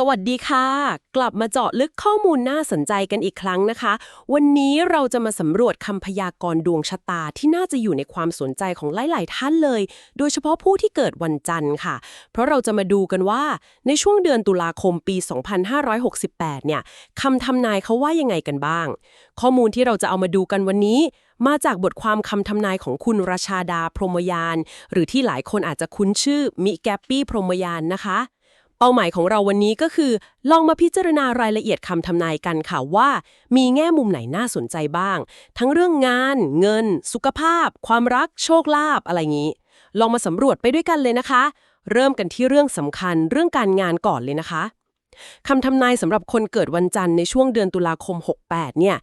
สวัสดีค่ะ กลับมาเจาะลึกข้อมูลน่าสนใจกันอีกครั้งนะคะ วันนี้เราจะมาสำรวจคำพยากรณ์ดวงชะตาที่น่าจะอยู่ในความสนใจของหลาย ๆ ท่านเลย โดยเฉพาะผู้ที่เกิดวันจันทร์ค่ะ เพราะเราจะมาดูกันว่า ในช่วงเดือนตุลาคมปี 2568 เนี่ยคำทำนายเขาว่ายังไงกันบ้าง ข้อมูลที่เราจะเอามาดูกันวันนี้ มาจากบทความคำทำนายของคุณราชาดาพรหมยาน หรือที่หลายคนอาจจะคุ้นชื่อมิแกปปี้พรหมยานนะคะ เป้าหมายของเราวันนี้ก็คือ ลองมาพิจารณารายละเอียดคำทำนายกันค่ะว่า มีแง่มุมไหนน่าสนใจบ้าง ทั้งเรื่องงาน เงิน สุขภาพ ความรัก โชคลาภอะไรงี้ ลองมาสำรวจไปด้วยกันเลยนะคะ เริ่มกันที่เรื่องสำคัญเรื่องการงานก่อนเลยนะคะคำทำนายสำหรับคนเกิดวันจันทร์ในช่วงเดือนตุลาคม 68 เนี่ย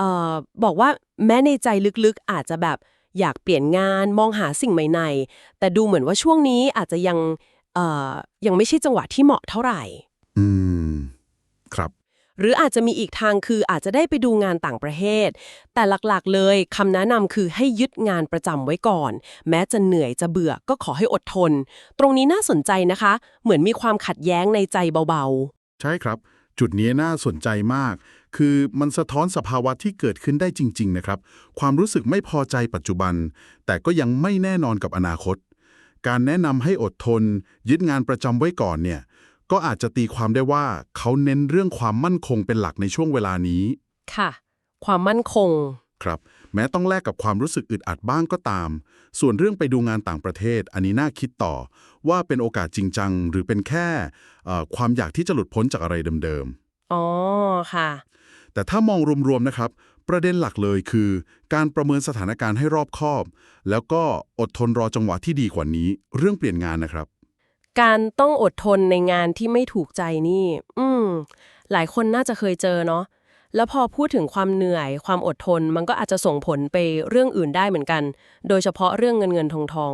ออบอกว่าแม้ในใจลึกๆอาจจะแบบอยากเปลี่ยนงานมองหาสิ่งใหม่ๆ แต่ดูเหมือนว่าช่วงนี้อาจจะยัง เอ่อยังไม่ใช่จังหวะที่เหมาะเท่าไหร่ อืม ครับ หรืออาจจะมีอีกทางคืออาจจะได้ไปดูงานต่างประเทศ แต่หลักๆเลยคำแนะนำคือให้ยึดงานประจำไว้ก่อน แม้จะเหนื่อยจะเบื่อก็ขอให้อดทน ตรงนี้น่าสนใจนะคะ เหมือนมีความขัดแย้งในใจเบาใช่ครับ จุดนี้น่าสนใจมาก คือมันสะท้อนสภาวะที่เกิดขึ้นได้จริง ๆ นะครับ ความรู้สึกไม่พอใจปัจจุบัน แต่ก็ยังไม่แน่นอนกับอนาคต การแนะนำให้อดทน ยึดงานประจำไว้ก่อนเนี่ยก็อาจจะตีความได้ว่าเขาเน้นเรื่องความมั่นคงเป็นหลักในช่วงเวลานี้ๆค่ะ ความมั่นคง ครับ แม้ต้องแลกกับความรู้สึกอึดอัดบ้างก็ตาม ส่วนเรื่องไปดูงานต่างประเทศ อันนี้น่าคิดต่อ ว่าเป็นโอกาสจริงจัง หรือเป็นแค่เอ่อความอยากที่จะหลุดพ้นจากอะไรเดิมอ๋อ ค่ะๆแต่ถ้ามองรวมๆนะครับ ประเด็นหลักเลยคือ การประเมินสถานการณ์ให้รอบคอบ แล้วก็อดทนรอจังหวะที่ดีกว่านี้ เรื่องเปลี่ยนงานนะครับ การต้องอดทนในงานที่ไม่ถูกใจนี่ อืม หลายคนน่าจะเคยเจอเนาะแล้วพอพูดถึงความเหนื่อย ความอดทนมันก็อาจจะส่งผลไปเรื่องอื่นได้เหมือนกัน โดยเฉพาะเรื่องเงินเงินทองทอง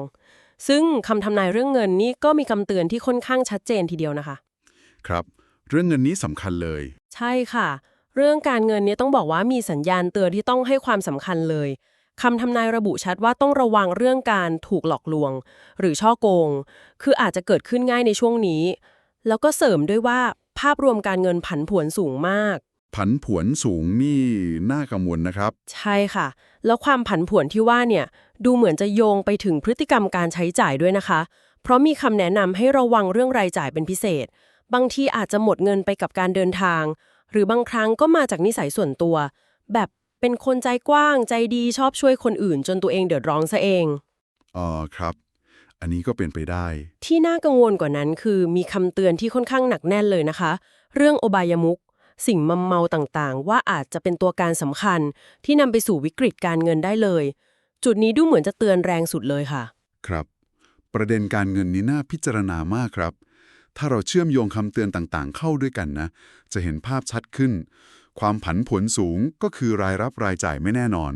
ซึ่งคำทำนายเรื่องเงินนี่ก็มีคำเตือนที่ค่อนข้างชัดเจนทีเดียวนะคะ ครับ เรื่องเงินนี้สำคัญเลย ใช่ค่ะ เรื่องการเงินเนี่ยต้องบอกว่ามีสัญญาณเตือนที่ต้องให้ความสำคัญเลยคำทำนายระบุชัดว่าต้องระวังเรื่องการถูกหลอกลวง หรือช่อโกง คืออาจจะเกิดขึ้นง่ายในช่วงนี้ แล้วก็เสริมด้วยว่าภาพรวมการเงินผันผวนสูงมาก ผันผวนสูงนี่น่ากังวลนะครับ ใช่ค่ะ แล้วความผันผวนที่ว่าเนี่ยดูเหมือนจะโยงไปถึงพฤติกรรมการใช้จ่ายด้วยนะคะ เพราะมีคำแนะนำให้ระวังเรื่องรายจ่ายเป็นพิเศษ บางทีอาจจะหมดเงินไปกับการเดินทาง หรือบางครั้งก็มาจากนิสัยส่วนตัว แบบเป็นคนใจกว้างใจดีชอบช่วยคนอื่น จนตัวเองเดือดร้อนซะเองอ๋อครับ อันนี้ก็เป็นไปได้ ที่น่ากังวลกว่านั้นคือมีคำเตือนที่ค่อนข้างหนักแน่นเลยนะคะ เรื่องอบายมุกสิ่งมัมเมาต่างๆ ว่าอาจจะเป็นตัวการสำคัญที่นำไปสู่วิกฤตการเงินได้เลย จุดนี้ดูเหมือนจะเตือนแรงสุดเลยค่ะ ครับ ประเด็นการเงินนี้น่าพิจารณามากครับ ถ้าเราเชื่อมโยงคำเตือนต่างๆ เข้าด้วยกันนะ จะเห็นภาพชัดขึ้น ความผันผวนสูงก็คือรายรับรายจ่ายไม่แน่นอน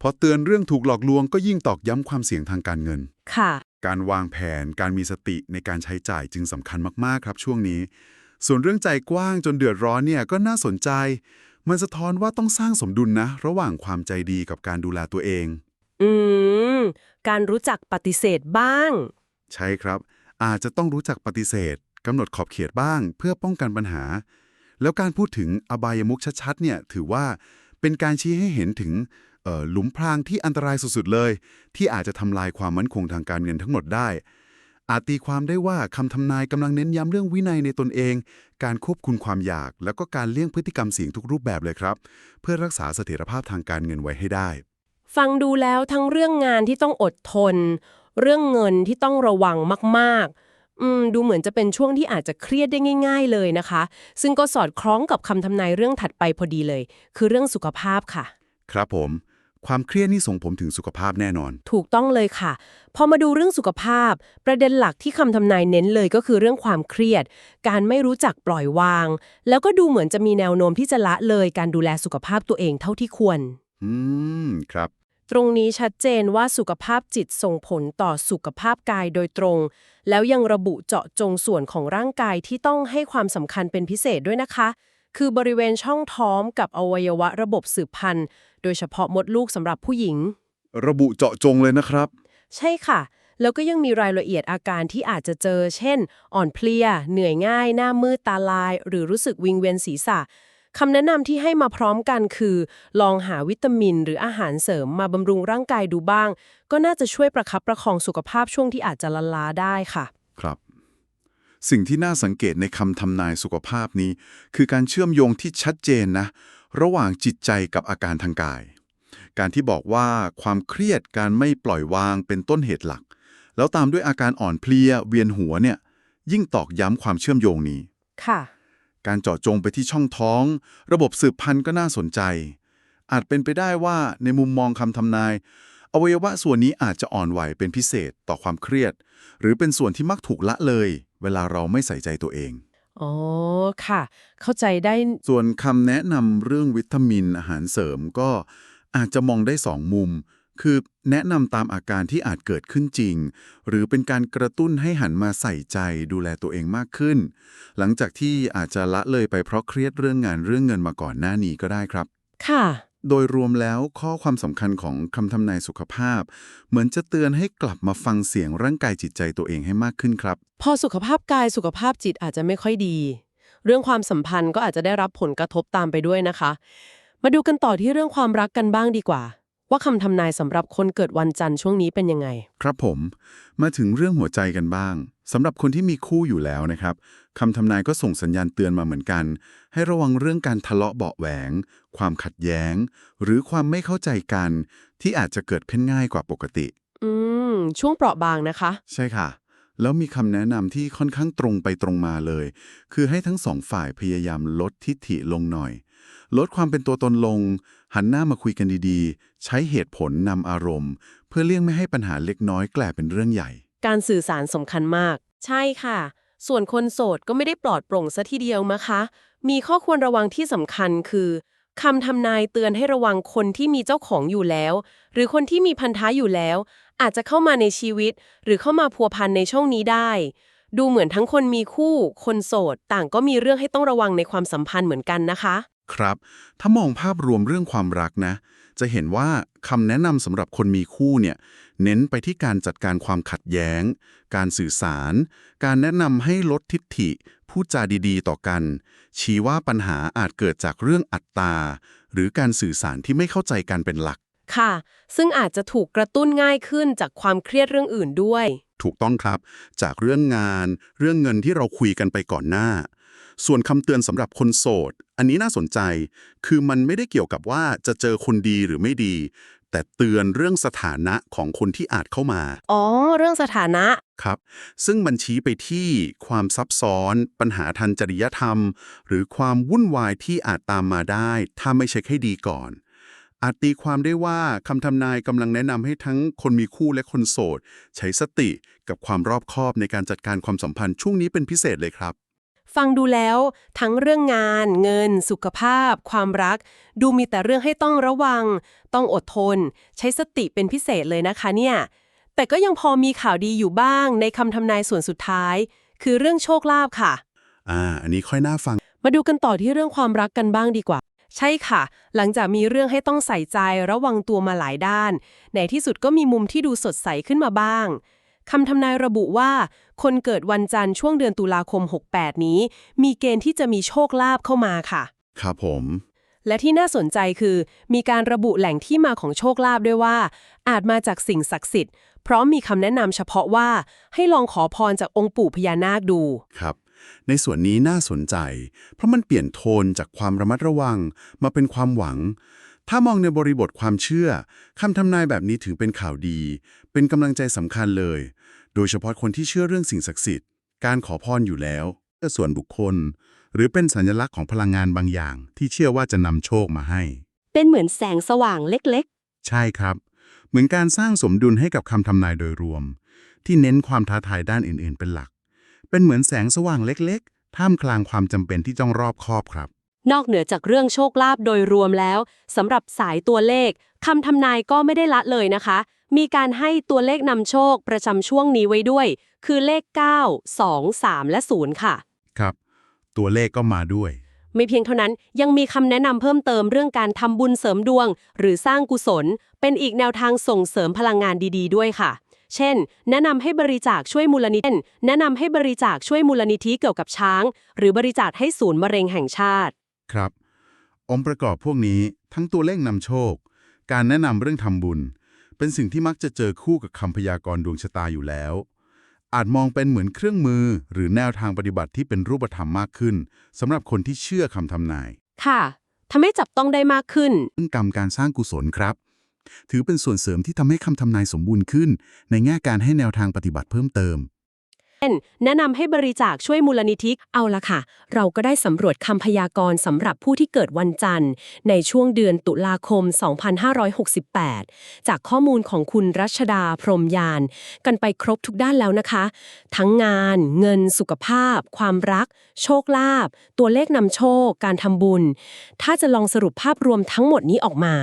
พอเตือนเรื่องถูกหลอกลวงก็ยิ่งตอกย้ำความเสี่ยงทางการเงิน ค่ะ การวางแผน การมีสติในการใช้จ่ายจึงสำคัญมากๆครับช่วงนี้ ส่วนเรื่องใจกว้างจนเดือดร้อนเนี่ยก็น่าสนใจ มันสะท้อนว่าต้องสร้างสมดุลนะ ระหว่างความใจดีกับการดูแลตัวเอง อืม การรู้จักปฏิเสธบ้าง ใช่ครับ อาจจะต้องรู้จักปฏิเสธ กำหนดขอบเขตบ้างเพื่อป้องกันปัญหา แล้วการพูดถึงอบายมุกชัดๆเนี่ยถือว่าเป็นการชี้ให้เห็นถึงหลุมพรางที่อันตรายสุดๆเลย ที่อาจจะทำลายความมั่นคงทางการเงินทั้งหมดได้ อาจตีความได้ว่าคำทำนายกำลังเน้นย้ำเรื่องวินัยในตนเอง การควบคุมความอยาก แล้วก็การเลี่ยงพฤติกรรมเสี่ยงทุกรูปแบบเลยครับ เพื่อรักษาเสถียรภาพทางการเงินไว้ให้ได้ ฟังดูแล้วทั้งเรื่องงานที่ต้องอดทน เรื่องเงินที่ต้องระวังมากๆ อืมดูเหมือนจะเป็นช่วงที่อาจจะเครียดได้ง่าย ๆ เลยนะคะ ซึ่งก็สอดคล้องกับคำทำนายเรื่องถัดไปพอดีเลย คือเรื่องสุขภาพค่ะ ครับผม ความเครียดนี่ส่งผมถึงสุขภาพแน่นอน ถูกต้องเลยค่ะ พอมาดูเรื่องสุขภาพ ประเด็นหลักที่คำทำนายเน้นเลยก็คือเรื่องความเครียด การไม่รู้จักปล่อยวาง แล้วก็ดูเหมือนจะมีแนวโน้มที่จะละเลยการดูแลสุขภาพตัวเองเท่าที่ควร อืม ครับ ตรงนี้ชัดเจนว่าสุขภาพจิตส่งผลต่อสุขภาพกายโดยตรง แล้วยังระบุเจาะจงส่วนของร่างกายที่ต้องให้ความสำคัญเป็นพิเศษด้วยนะคะ คือบริเวณช่องท้องกับอวัยวะระบบสืบพันธุ์ โดยเฉพาะมดลูกสำหรับผู้หญิง ระบุเจาะจงเลยนะครับ ใช่ค่ะ แล้วก็ยังมีรายละเอียดอาการที่อาจจะเจอ เช่น อ่อนเพลีย เหนื่อยง่าย หน้ามืดตาลาย หรือรู้สึกวิงเวียนศีรษะ คำแนะนำที่ให้มาพร้อมกันคือ ลองหาวิตามิน หรืออาหารเสริมมาบำรุงร่างกายดูบ้าง ก็น่าจะช่วยประคับประคองสุขภาพช่วงที่อาจจะละล้าได้ค่ะ ครับ สิ่งที่น่าสังเกตในคำทำนายสุขภาพนี้ คือการเชื่อมโยงที่ชัดเจนนะ ระหว่างจิตใจกับอาการทางกาย การที่บอกว่าความเครียดการไม่ปล่อยวางเป็นต้นเหตุหลัก แล้วตามด้วยอาการอ่อนเพลียเวียนหัวเนี่ยยิ่งตอกย้ำความเชื่อมโยงนี้ค่ะ การเจาะจงไปที่ช่องท้อง ระบบสืบพันธุ์ก็น่าสนใจ อาจเป็นไปได้ว่าในมุมมองคำทำนาย อวัยวะส่วนนี้อาจจะอ่อนไหวเป็นพิเศษต่อความเครียด หรือเป็นส่วนที่มักถูกละเลย เวลาเราไม่ใส่ใจตัวเองอ๋อค่ะ เข้าใจได้ส่วนคำแนะนำเรื่องวิตามินอาหารเสริมก็อาจจะมองได้สองมุม คือแนะนำตามอาการที่อาจเกิดขึ้นจริง หรือเป็นการกระตุ้นให้หันมาใส่ใจดูแลตัวเองมากขึ้น หลังจากที่อาจจะละเลยไปเพราะเครียดเรื่องงานเรื่องเงินมาก่อนหน้านี้ก็ได้ครับ ค่ะ โดยรวมแล้วข้อความสำคัญของคำทำนายสุขภาพ เหมือนจะเตือนให้กลับมาฟังเสียงร่างกายจิตใจตัวเองให้มากขึ้นครับ พอสุขภาพกายสุขภาพจิตอาจจะไม่ค่อยดี เรื่องความสัมพันธ์ก็อาจจะได้รับผลกระทบตามไปด้วยนะคะ มาดูกันต่อที่เรื่องความรักกันบ้างดีกว่า ว่าคำทำนายสำหรับคนเกิดวันจันทร์ช่วงนี้เป็นยังไง ครับผมมาถึงเรื่องหัวใจกันบ้างสำหรับคนที่มีคู่อยู่แล้วนะครับคำทำนายก็ส่งสัญญาณเตือนมาเหมือนกัน ให้ระวังเรื่องการทะเลาะเบาะแหวง ความขัดแย้ง หรือความไม่เข้าใจกัน ที่อาจจะเกิดขึ้นง่ายกว่าปกติ อืม ช่วงเปราะบางนะคะ ใช่ค่ะ แล้วมีคำแนะนำที่ค่อนข้างตรงไปตรงมาเลย คือให้ทั้งสองฝ่ายพยายามลดทิฐิลงหน่อย ลดความเป็นตัวตนลง หันหน้ามาคุยกันดีๆ ใช้เหตุผลนำอารมณ์ เพื่อเลี่ยงไม่ให้ปัญหาเล็กน้อยกลายเป็นเรื่องใหญ่ การสื่อสารสำคัญมาก ใช่ค่ะ ส่วนคนโสดก็ไม่ได้ปลอดโปร่งซะทีเดียวนะคะ มีข้อควรระวังที่สำคัญคือคำทำนายเตือนให้ระวังคนที่มีเจ้าของอยู่แล้ว หรือคนที่มีพันธะอยู่แล้ว อาจจะเข้ามาในชีวิต หรือเข้ามาพัวพันในช่องนี้ได้ ดูเหมือนทั้งคนมีคู่ คนโสด ต่างก็มีเรื่องให้ต้องระวังในความสัมพันธ์เหมือนกันนะคะ ครับ ถ้ามองภาพรวมเรื่องความรักนะ จะเห็นว่าคำแนะนำสำหรับคนมีคู่เนี่ย เน้นไปที่การจัดการความขัดแย้ง การสื่อสาร การแนะนำให้ลดทิฐิ พูดจาดีๆ ต่อกัน ชี้ว่าปัญหาอาจเกิดจากเรื่องอัตตา หรือการสื่อสารที่ไม่เข้าใจกันเป็นหลัก ค่ะ ซึ่งอาจจะถูกกระตุ้นง่ายขึ้นจากความเครียดเรื่องอื่นด้วย ถูกต้องครับ จากเรื่องงาน เรื่องเงินที่เราคุยกันไปก่อนหน้า ส่วนคำเตือนสำหรับคนโสด อันนี้น่าสนใจ คือมันไม่ได้เกี่ยวกับว่าจะเจอคนดีหรือไม่ดี แต่เตือนเรื่องสถานะของคนที่อาจเข้ามา อ๋อ เรื่องสถานะ ครับ ซึ่งมันชี้ไปที่ความซับซ้อน ปัญหาทางจริยธรรม หรือความวุ่นวายที่อาจตามมาได้ ถ้าไม่เช็คให้ดีก่อน อาจตีความได้ว่าคำทำนายกำลังแนะนำให้ทั้งคนมีคู่และคนโสด ใช้สติกับความรอบคอบในการจัดการความสัมพันธ์ช่วงนี้เป็นพิเศษเลยครับ ฟังดูแล้ว ทั้งเรื่องงาน เงิน สุขภาพ ความรัก ดูมีแต่เรื่องให้ต้องระวัง ต้องอดทน ใช้สติเป็นพิเศษเลยนะคะเนี่ย แต่ก็ยังพอมีข่าวดีอยู่บ้างในคำทำนายส่วนสุดท้าย คือเรื่องโชคลาภค่ะ อ่า อันนี้ค่อยน่าฟัง มาดูกันต่อที่เรื่องความรักกันบ้างดีกว่า ใช่ค่ะ หลังจากมีเรื่องให้ต้องใส่ใจระวังตัวมาหลายด้าน ในที่สุดก็มีมุมที่ดูสดใสขึ้นมาบ้าง คำทำนายระบุว่า คนเกิดวันจันทร์ช่วงเดือนตุลาคม 68 นี้ มีเกณฑ์ที่จะมีโชคลาภเข้ามาค่ะ ครับผม และที่น่าสนใจคือ มีการระบุแหล่งที่มาของโชคลาภด้วยว่า อาจมาจากสิ่งศักดิ์สิทธิ์พร้อมมีคำแนะนำเฉพาะว่าให้ลองขอพรจากองค์ปู่พญานาคดู ครับ ในส่วนนี้น่าสนใจ เพราะมันเปลี่ยนโทนจากความระมัดระวังมาเป็นความหวัง ถ้ามองในบริบทความเชื่อคำทำนายแบบนี้ถือเป็นข่าวดี เป็นกำลังใจสำคัญเลย โดยเฉพาะคนที่เชื่อเรื่องสิ่งศักดิ์สิทธิ์ การขอพรอยู่แล้วเพื่อส่วนบุคคล หรือเป็นสัญลักษณ์ของพลังงานบางอย่าง ที่เชื่อว่าจะนำโชคมาให้ เป็นเหมือนแสงสว่างเล็กใช่ครับ เหมือนการสร้างสมดุลให้กับคำทำนายโดยรวม ที่เน้นความท้าทายด้านอื่น ๆ เป็นหลัก เป็นเหมือนแสงสว่างเล็ก ๆ ท่ามกลางความจำเป็นที่ต้องรอบคอบครับๆ นอกเหนือจากเรื่องโชคลาภโดยรวมแล้วสำหรับสายตัวเลขคำทำนายก็ไม่ได้ละเลยนะคะ มีการให้ตัวเลขนำโชคประจำช่วงนี้ไว้ด้วย คือเลข 9 2 3 และ 0 ค่ะ ครับ ตัวเลขก็มาด้วย ไม่เพียงเท่านั้นยังมีคำแนะนำเพิ่มเติมเรื่องการทำบุญเสริมดวง หรือสร้างกุศล เป็นอีกแนวทางส่งเสริมพลังงานดี ๆ ด้วยค่ะเช่น แนะนำให้บริจาคช่วยมูลนิธิแนะนำให้บริจาคช่วยมูลนิธิเกี่ยวกับช้าง หรือบริจาคให้ศูนย์มะเร็งแห่งชาติ ครับ องค์ประกอบพวกนี้ทั้งตัวเลขนำโชค การแนะนำเรื่องทำบุญ เป็นสิ่งที่มักจะเจอคู่กับคำพยากรณ์ดวงชะตาอยู่แล้ว อาจมองเป็นเหมือนเครื่องมือ หรือแนวทางปฏิบัติที่เป็นรูปธรรมมากขึ้นสำหรับคนที่เชื่อคำทำนายค่ะทำให้จับต้องได้มากขึ้นเรื่องกรรมการสร้างกุศลครับ ถือเป็นส่วนเสริมที่ทำให้คำทำนายสมบูรณ์ขึ้น ในแง่การให้แนวทางปฏิบัติเพิ่มเติมเช่ นแนะนำให้บริจาคช่วยมูลนิธิเอาละค่ะ เราก็ได้สำรวจคำพยากรณ์สำหรับผู้ที่เกิดวันจันทร์ ในช่วงเดือนตุลาคม 2568 จากข้อมูลของคุณรัชดาพรมยาน กันไปครบทุกด้านแล้วนะคะ ทั้งงาน เงินสุขภาพ ความรัก โชคลาภตัวเลขนำโชค การทำบุญ ถ้าจะลองสรุปภาพรวมทั้งหมดนี้ออกมา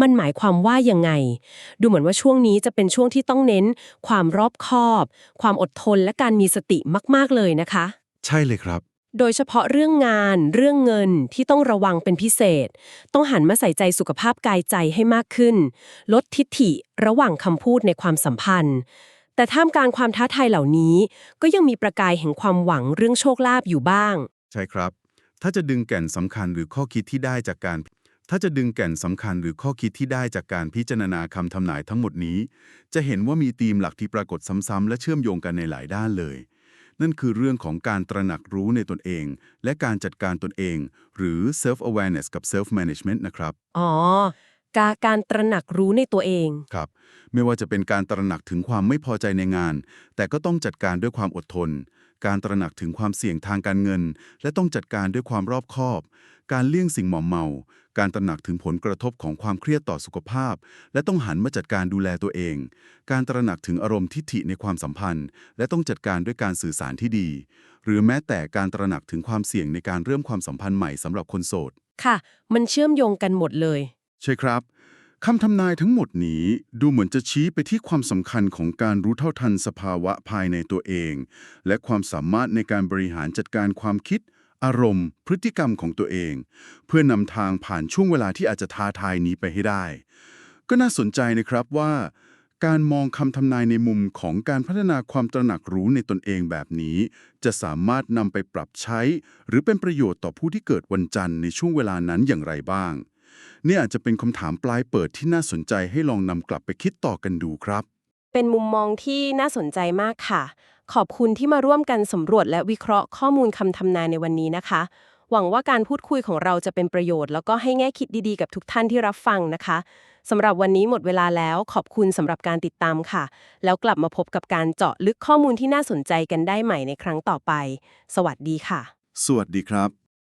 มันหมายความว่ายังไง ดูเหมือนว่าช่วงนี้จะเป็นช่วงที่ต้องเน้น ความรอบคอบ ความอดทนและการมีสติมาก ๆ เลยนะคะ ใช่เลยครับ โดยเฉพาะเรื่องงานเรื่องเงินที่ต้องระวังเป็นพิเศษ ต้องหันมาใส่ใจสุขภาพกายใจให้มากขึ้น ลดทิฐิระหว่างคำพูดในความสัมพันธ์ แต่ท่ามกลางความท้าทายเหล่านี้ ก็ยังมีประกายแห่งความหวังเรื่องโชคลาภอยู่บ้าง ใช่ครับ ถ้าจะดึงแก่นสำคัญหรือข้อคิดที่ได้จากการ ถ้าจะดึงแก่นสำคัญหรือข้อคิดที่ได้จากการพิจารณาคำทำนายทั้งหมดนี้ จะเห็นว่ามีธีมหลักที่ปรากฏซ้ำๆและเชื่อมโยงกันในหลายด้านเลย นั่นคือเรื่องของการตระหนักรู้ในตนเอง และการจัดการตนเอง หรือ self awareness กับ self management นะครับ อ๋อ กาการตระหนักรู้ในตัวเอง ครับ ไม่ว่าจะเป็นการตระหนักถึงความไม่พอใจในงาน แต่ก็ต้องจัดการด้วยความอดทน การตระหนักถึงความเสี่ยงทางการเงิน และต้องจัดการด้วยความรอบคอบ การเลี่ยงสิ่งหมอมเมา การตระหนักถึงผลกระทบของความเครียดต่อสุขภาพ และต้องหันมาจัดการดูแลตัวเอง การตระหนักถึงอารมณ์ทิฐิในความสัมพันธ์ และต้องจัดการด้วยการสื่อสารที่ดี หรือแม้แต่การตระหนักถึงความเสี่ยงในการเริ่มความสัมพันธ์ใหม่สำหรับคนโสด ค่ะ มันเชื่อมโยงกันหมดเลย ใช่ครับ คำทำนายทั้งหมดนี้ดูเหมือนจะชี้ไปที่ความสำคัญของการรู้เท่าทันสภาวะภายในตัวเอง และความสามารถในการบริหารจัดการความคิด อารมณ์ พฤติกรรมของตัวเอง เพื่อนำทางผ่านช่วงเวลาที่อาจจะท้าทายนี้ไปให้ได้ ก็น่าสนใจนะครับว่า การมองคำทำนายในมุมของการพัฒนาความตระหนักรู้ในตนเองแบบนี้ จะสามารถนำไปปรับใช้ หรือเป็นประโยชน์ต่อผู้ที่เกิดวันจันทร์ในช่วงเวลานั้นอย่างไรบ้าง นี่อาจจะเป็นคำถามปลายเปิดที่น่าสนใจให้ลองนำกลับไปคิดต่อกันดูครับ เป็นมุมมองที่น่าสนใจมากค่ะ ขอบคุณที่มาร่วมกันสำรวจและวิเคราะห์ข้อมูลคำทำนายในวันนี้นะคะ หวังว่าการพูดคุยของเราจะเป็นประโยชน์ แล้วก็ให้แง่คิดดีๆกับทุกท่านที่รับฟังนะคะสำหรับวันนี้หมดเวลาแล้วขอบคุณสำหรับการติดตามค่ะ แล้วกลับมาพบกับการเจาะลึกข้อมูลที่น่าสนใจกันได้ใหม่ในครั้งต่อไป สวัสดีค่ะ สวัสดีครับ